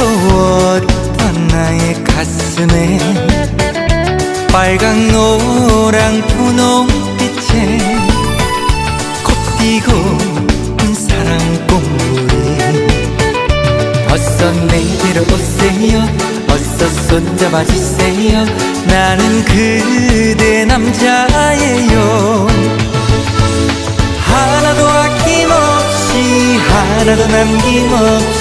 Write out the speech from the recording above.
어떨 나의 가슴에 빨강 노랑 분홍빛에 꽃피고 은 사랑 꽃물이 어서 내게로 오세요. 어서 손잡아 주세요. 나는 그대 남자예요. 하나도 아낌없이 하나도 남김없이